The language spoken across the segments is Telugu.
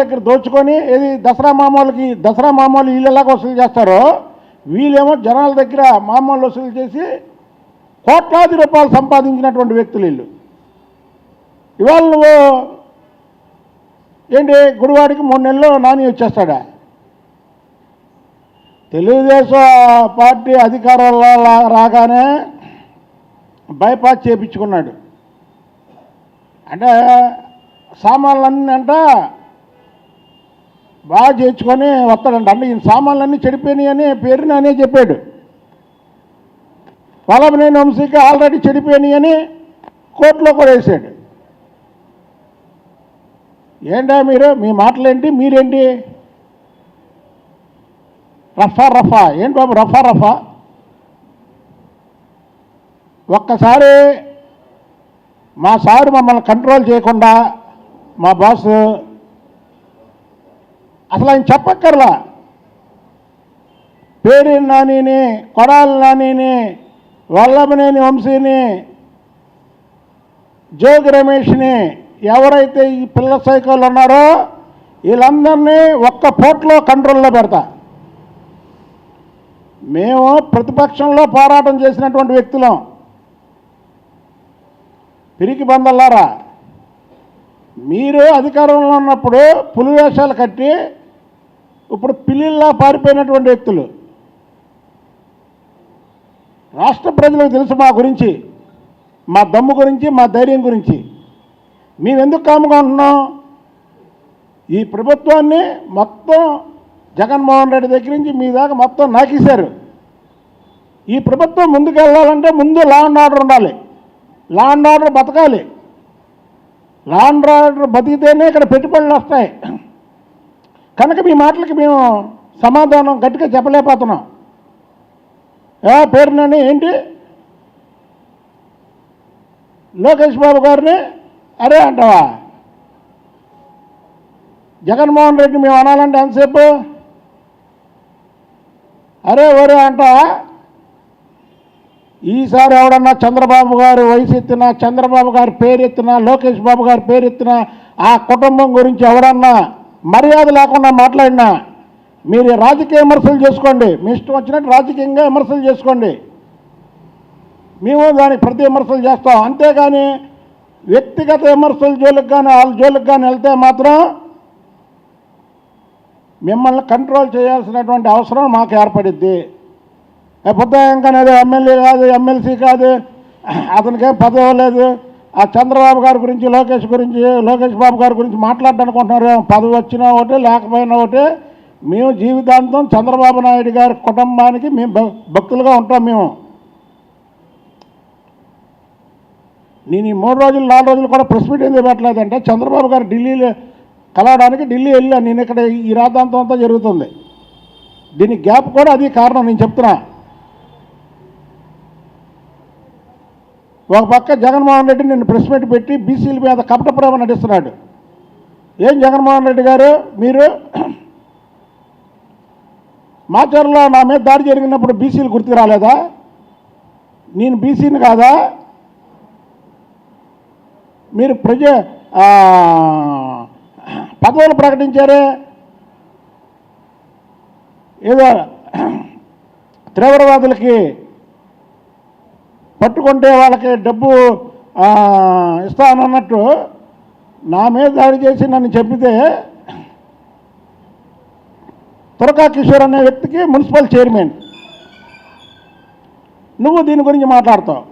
దగ్గర దోచుకొని ఏది దసరా మామూలుకి దసరా మామూలు వీళ్ళు ఎలాగ వసూలు చేస్తారో వీళ్ళేమో జనాల దగ్గర మామూలు వసూలు చేసి కోట్లాది రూపాయలు సంపాదించినటువంటి వ్యక్తులు వీళ్ళు. ఇవాళ నువ్వు ఏంటి గుడివాడికి మూడు నెలలు నాని వచ్చేస్తాడా? తెలుగుదేశం పార్టీ అధికారంలో రాగానే బైపాస్ చేపించుకున్నాడు. అంటే సామాన్లన్నీ అంట బాగా చేయించుకొని వస్తాడంట. అంటే ఈ సామాన్లన్నీ చెడిపోయినాయి అని పేరుని అనే చెప్పాడు. వల్లభనేని వంశీకి ఆల్రెడీ చెడిపోయినాయి అని కోర్టులో కూడా వేసాడు. ఏంటా మీరు? మీ మాటలేంటి? మీరేంటి? రఫా రఫా. ఏంటి బాబు రఫా రఫా? ఒక్కసారి మా సారు మమ్మల్ని కంట్రోల్ చేయకుండా మా బాస్ అసలు ఆయన చెప్పక్కర్లా. పేరు నానిని కొడాలి నానిని వల్లభనేని వంశీని జోగి రమేష్ని ఎవరైతే ఈ పిల్ల సైకోలు ఉన్నారో వీళ్ళందరినీ ఒక్క పోట్లో కంట్రోల్లో పెడతా. మేము ప్రతిపక్షంలో పోరాటం చేసినటువంటి వ్యక్తులం. పిరికి బందల్లారా మీరు అధికారంలో ఉన్నప్పుడు పులివేషాలు కట్టి ఇప్పుడు పిల్లిల్లా పారిపోయినటువంటి వ్యక్తులు. రాష్ట్ర ప్రజలకు తెలుసు మా గురించి మా దమ్ము గురించి మా ధైర్యం గురించి. మేము ఎందుకు కాముగా ఉంటున్నాం? ఈ ప్రభుత్వాన్ని మొత్తం జగన్మోహన్ రెడ్డి దగ్గర నుంచి మీ దాకా మొత్తం నాకేశారు. ఈ ప్రభుత్వం ముందుకు వెళ్ళాలంటే ముందు లా అండ్ ఆర్డర్ ఉండాలి. లా అండ్ ఆర్డర్ బతకాలి. లా అండ్ ఆర్డర్ బతికితేనే ఇక్కడ పెట్టుబడులు వస్తాయి. కనుక మీ మాటలకి మేము సమాధానం గట్టిగా చెప్పలేకపోతున్నాం. ఏ పేరునని ఏంటి? లోకేష్ బాబు గారిని అరే అంటావా? జగన్మోహన్ రెడ్డి మేము అనాలంటే ఎంతసేపు? అరే ఒరే అంటావా? ఈసారి ఎవడన్నా చంద్రబాబు గారు వయసు ఎత్తినా చంద్రబాబు గారి పేరు ఎత్తినా లోకేష్ బాబు గారి పేరు ఎత్తినా ఆ కుటుంబం గురించి ఎవడన్నా మర్యాద లేకుండా మాట్లాడినా మీరు రాజకీయ విమర్శలు చేసుకోండి. మీ ఇష్టం వచ్చినట్టు రాజకీయంగా విమర్శలు చేసుకోండి. మేము దానికి ప్రతి విమర్శలు చేస్తాం. అంతేగాని వ్యక్తిగత విమర్శల జోలికి కానీ వాళ్ళ జోలికి కానీ వెళ్తే మాత్రం మిమ్మల్ని కంట్రోల్ చేయాల్సినటువంటి అవసరం మాకు ఏర్పడిద్ది. బుద్ధయంకన్ ఏదో ఎమ్మెల్యే కాదు ఎమ్మెల్సీ కాదు అతనికేం పదవి లేదు. ఆ చంద్రబాబు గారి గురించి లోకేష్ గురించి లోకేష్ బాబు గారి గురించి మాట్లాడనుకుంటున్నారు పదవి వచ్చినా ఒకటి లేకపోయినా ఒకటి మేము జీవితాంతం చంద్రబాబు నాయుడు గారి కుటుంబానికి మేము భక్తులుగా ఉంటాం మేము. నేను ఈ మూడు రోజులు నాలుగు రోజులు కూడా ప్రెస్ మీట్ ఎందుకు పెట్టలేదంటే చంద్రబాబు గారు ఢిల్లీలో కలవడానికి ఢిల్లీ వెళ్ళాను. నేను ఇక్కడ ఈ రాద్ధాంతం అంతా జరుగుతుంది. దీనికి గ్యాప్ కూడా అది కారణం నేను చెప్తున్నా. ఒక పక్క జగన్మోహన్ రెడ్డి నిన్ను ప్రెస్ మీట్ పెట్టి బీసీల మీద కపట ప్రేమ నటిస్తున్నాడు. ఏం జగన్మోహన్ రెడ్డి గారు? మీరు మాచర్లో నా మీద దాడి జరిగినప్పుడు బీసీలు గుర్తుకు రాలేదా? నేను బీసీని కాదా? మీరు ప్రజ పదవులు ప్రకటించారే? ఏదో తీవ్రవాదులకి పట్టుకుంటే వాళ్ళకి డబ్బు ఇస్తానన్నట్టు నా మీద దాడి చేసి నన్ను చెప్పితే తురకా కిషోర్ అనే వ్యక్తికి మున్సిపల్ చైర్మన్. నువ్వు దీని గురించి మాట్లాడతావు.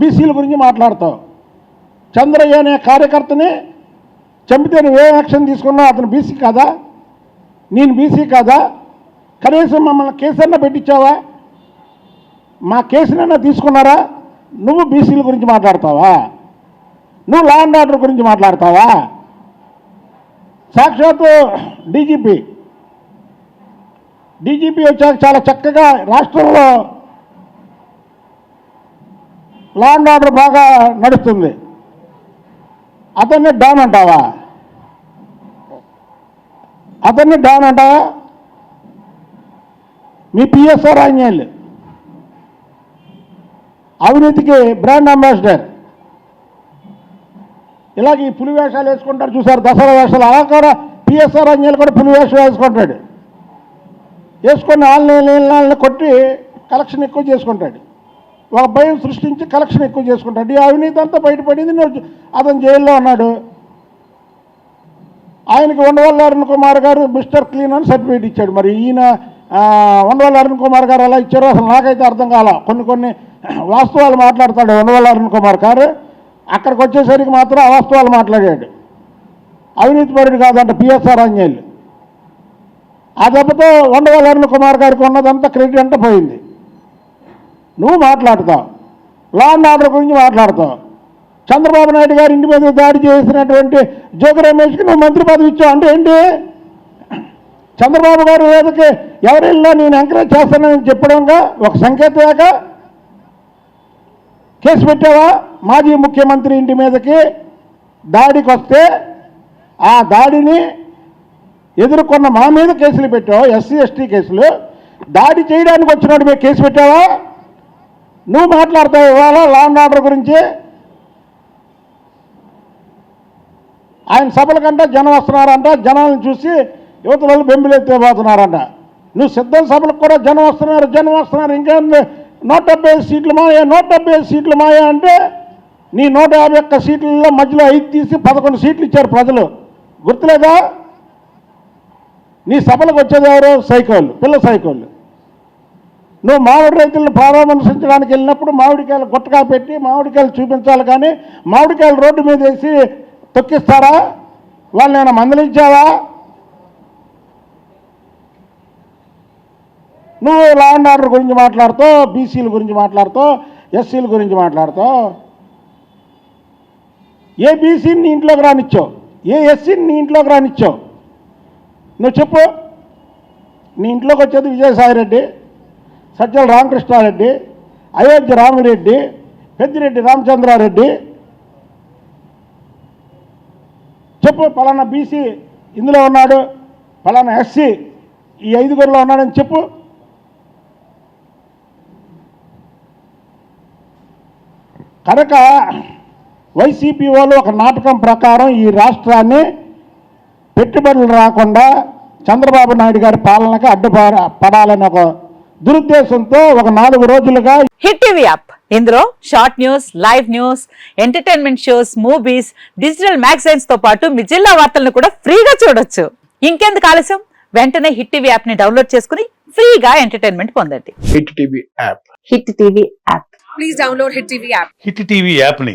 బీసీల గురించి మాట్లాడతావు. చంద్రయ్య అనే కార్యకర్తని చంపితే నువ్వు ఏ యాక్షన్ తీసుకున్నావు? అతను బీసీ కాదా? నేను బీసీ కాదా? కనీసం మమ్మల్ని కేసన్న పెట్టించావా? మా కేసునైనా తీసుకున్నారా? నువ్వు బీసీల గురించి మాట్లాడతావా? నువ్వు లా అండ్ ఆర్డర్ గురించి మాట్లాడతావా? సాక్షాత్తు డీజీపీ. డీజీపీ వచ్చాక చాలా చక్కగా రాష్ట్రంలో లా అండ్ ఆర్డర్ బాగా నడుస్తుంది. అతన్ని డాన్ అంటావా? అతన్ని డాన్ అంటావా? మీ పిఎస్ఆర్ ఆంజనేయులు అవినీతికి బ్రాండ్ అంబాసిడర్. ఇలాగ ఈ పులి వేషాలు వేసుకుంటారు చూసారు దసరా వేషాలు. అలా కూడా పిఎస్ఆర్ అంజలి కూడా పులి వేషం వేసుకుంటాడు. వేసుకొని ఆన్లైన్ కొట్టి కలెక్షన్ ఎక్కువ చేసుకుంటాడు. ఒక భయం సృష్టించి కలెక్షన్ ఎక్కువ చేసుకుంటాడు. ఈ అవినీతి అంతా బయటపడింది అతను జైల్లో ఉన్నాడు. ఆయనకి ఉండవల్లి అరుణ్ కుమార్ గారు మిస్టర్ క్లీన్ అని సర్టిఫికేట్ ఇచ్చాడు. మరి ఈయన ఆ, ఉండవల్లి అరుణ్ కుమార్ గారు అలా ఇచ్చారో అసలు నాకైతే అర్థం కాల. కొన్ని కొన్ని వాస్తవాలు మాట్లాడతాడు ఉండవల్లి అరుణ్ కుమార్ గారు అక్కడికి వచ్చేసరికి మాత్రం అవాస్తవాలు మాట్లాడాడు. అవినీతి పరుడు కాదంట పిఎస్ఆర్ అంజేళ్ళు ఆ దెబ్బతో ఉండవల్లి అరుణ్ కుమార్ గారికి ఉన్నదంతా క్రెడిట్ అంతా పోయింది. నువ్వు మాట్లాడతావు. లా అండ్ ఆర్డర్ గురించి మాట్లాడతావు. చంద్రబాబు నాయుడు గారు ఇంటి మీద దాడి చేసినటువంటి జోగి రమేష్కి నువ్వు మంత్రి పదవి ఇచ్చావు. అంటే ఏంటి? చంద్రబాబు గారు మీదకి ఎవరిల్లా నేను ఎంకరేజ్ చేస్తానని చెప్పడంగా ఒక సంకేతమేక కేసు పెట్టావా? మాజీ ముఖ్యమంత్రి ఇంటి మీదకి దాడికి వస్తే ఆ దాడిని ఎదుర్కొన్న మా మీద కేసులు పెట్టావు ఎస్సీ ఎస్టీ కేసులు. దాడి చేయడానికి వచ్చినట్టు మీద కేసు పెట్టావా? నువ్వు మాట్లాడతావు ఇవాళ లా అండ్ ఆర్డర్ గురించి. ఆయన సభల కంటే జనం వస్తున్నారంట జనాలను చూసి యువతలు వాళ్ళు బెంబిలెత్తిపోతున్నారంట. నువ్వు సిద్ధం సభలకు కూడా జనం వస్తున్నారు జనం వస్తున్నారు ఇంకేం నూట డెబ్బై ఐదు సీట్లు మాయా నూట డెబ్బై ఐదు సీట్లు మాయా అంటే నీ నూట యాభై ఒక్క సీట్లలో మధ్యలో ఐదు తీసి పదకొండు సీట్లు ఇచ్చారు ప్రజలు. గుర్తులేదా? నీ సభలకు వచ్చేది ఎవరు? సైకోళ్ళు పిల్ల సైకోళ్ళు. నువ్వు మామిడి రైతులను పరామర్శించడానికి వెళ్ళినప్పుడు మామిడికాయలు గుట్టగా పెట్టి మామిడికాయలు చూపించాలి కానీ మామిడికాయలు రోడ్డు మీద వేసి తొక్కిస్తారా? వాళ్ళు నేను మందలించావా? నువ్వు లా అండ్ ఆర్డర్ గురించి మాట్లాడుతావు బీసీల గురించి మాట్లాడుతావు ఎస్సీల గురించి మాట్లాడుతావు ఏ బీసీని నీ ఇంట్లోకి రానిచ్చావు? ఏ ఎస్సీని నీ ఇంట్లోకి రానిచ్చావు? నువ్వు చెప్పు. నీ ఇంట్లోకి వచ్చేది విజయసాయిరెడ్డి సజ్జల రామకృష్ణారెడ్డి అయోధ్య రామిరెడ్డి పెద్దిరెడ్డి రామచంద్రారెడ్డి. చెప్పు పలానా బీసీ ఇందులో ఉన్నాడు పలానా ఎస్సీ ఈ ఐదుగురిలో ఉన్నాడని చెప్పు కనుక వైసీపీ వాళ్ళు ఒక నాటకం ప్రకారం ఈ రాష్ట్రాన్ని పెట్టుబడులు రాకుండా చంద్రబాబు నాయుడు గారి పాలనకి అడ్డుపడ పడాలని ఒక దురుద్దేశంతో ఒక నాలుగు రోజులుగా హిట్ టీవీ యాప్. ఇందులో short news live news entertainment shows movies digital మ్యాగజైన్స్తో పాటు మీ జిల్లా వార్తలను కూడా ఫ్రీగా చూడొచ్చు. ఇంకెందుకు ఆలస్యం? వెంటనే హిట్ టీవీ యాప్ని డౌన్లోడ్ చేసుకుని ఫ్రీగా ఎంటర్టైన్మెంట్ పొందండి. Hit TV app. Hit TV app. Please download Hit TV app. Hit TV యాప్ని